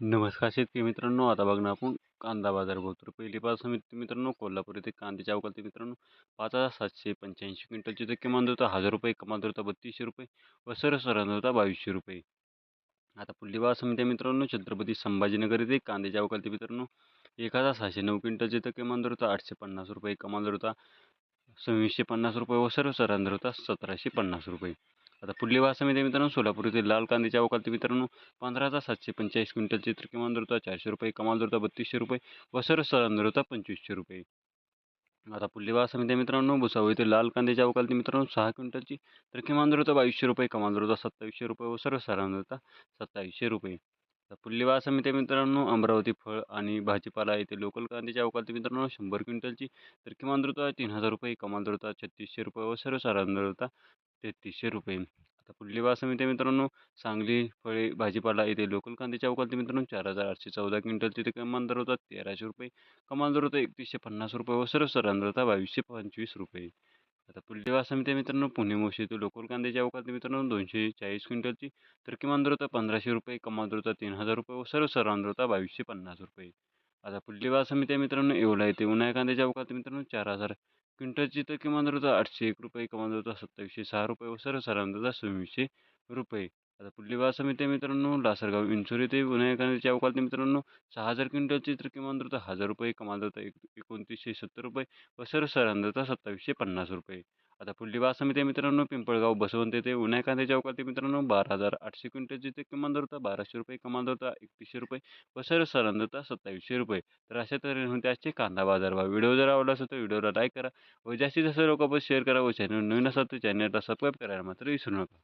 नमस्कार शेतकरी मित्रांनो आता बघणार आपण कांदा बाजार बोलतो तर पहिली मित्रांनो कोल्हापूर येथे कांद्याच्या अवकाळी मित्रांनो. पाच हजार सातशे पंच्याऐंशी क्विंटलची तर किमान दर होता हजार रुपये कमाल दर होता बत्तीसशे रुपये व सरसरण होता बावीसशे रुपये. आता पुढली बाजार समिती मित्रांनो छत्रपती संभाजीनगर येथे कांद्याच्या अवकाळी मित्रांनो. एक हजार सहाशे नऊ क्विंटलचे तर किमान दर होता आठशे पन्नास रुपये कमाल दर होता सव्वीसशे पन्नास रुपये व सर्वसाधारण होता सतराशे पन्नास रुपये. आता पुढली समिती मित्रांनो सोलापूर येथील लाल कांद्याच्या अवकाळी मित्रांनो पंधरा हजार सातशे पंचेचाळीस क्विंटलचे तर किमान दर चारशे रुपये कमाल दर बत्तीसशे रुपये. व सर्वसाधारण पंचवीसशे रुपये. आता पुढली समिती मित्रांनो भुसावळ येथे लाल कांद्याच्या अवकालती मित्रांनो सहा क्विंटलची तर किमान दर बावीसशे रुपये कमाल दर सत्तावीसशे रुपये. व सर्वसाधारण दर सत्तावीसशे रुपये. पुढली समिती मित्रांनो अमरावती फळ आणि भाजीपाला येथे लोकल कांद्याच्या अवकालती मित्रांनो शंभर क्विंटलची तर किमान दर तीन हजार रुपये कमाल दर छत्तीसशे रुपये. व सर्वसाधारण तेहतीसशे रुपये. आता पुढली बाजार समिती मित्रांनो सांगली फळे भाजीपाला येथे लोकल कांद्याच्या अवकाळी मित्रांनो चार हजार आठशे चौदा क्विंटल ते कमान दर होता तेराशे रुपये. कमाल दर होता एकतीसशे पन्नास रुपये व सर्वसाधारण होता बावीसशे पंचवीस रुपये. आता पुढली बाजार समिती मित्रांनो पुणे मोशी येथे लोकल कांद्याच्या अवकाळी मित्रांनो दोनशे चाळीस क्विंटलची तर किमान दर होता पंधराशे रुपये कमाल दर होता तीन हजार रुपये व सर्वसाधारण होता बावीसशे पन्नास रुपये. आता पुढली बाजार समिती मित्रांनो येवला येथे उन्हाळ्या कांद्याच्या अवकाळी मित्रांनो चार हजार क्विंटलची तर किमान दर होता आठशे एक रुपये कमाल दर होता सत्तावीसशे सहा रुपये व सर्वसाधारण दर सव्वीसशे रुपये. आता पुढली बाजार समिती मित्रांनो लासरगाव विंचोर येथे उन्हाळ्या अवकालते मित्रांनो सहा हजार क्विंटलची तर किमान दर होता हजार रुपये कमाल दर होता एक एकोणतीसशे सत्तर रुपये व सर्वसाधारण दर होता सत्तावीसशे पन्नास रुपये. आता पुढली बाजार समिती मित्रांनो पिंपळगाव बसवंत येथे उन्हाळ्या कांद्याच्या मित्रांनो बारा हजार आठशे क्विंटलची ते किमान दर होता बाराशे रुपये कमाल होता एकतीसशे रुपये व सर्वसाधारण दर होता सत्तावीसशे रुपये. तर अशा तऱ्हेने होते आजचे कांदा बाजार भाव. व्हिडिओ जर आवडला असेल तर व्हिडिओला लाईक करा व जास्तीत जास्त लोकांपर्यंत शेअर करा व चॅनल नवीन असाल तर चॅनलला सबस्क्राईब करायला मात्र विसरू नका.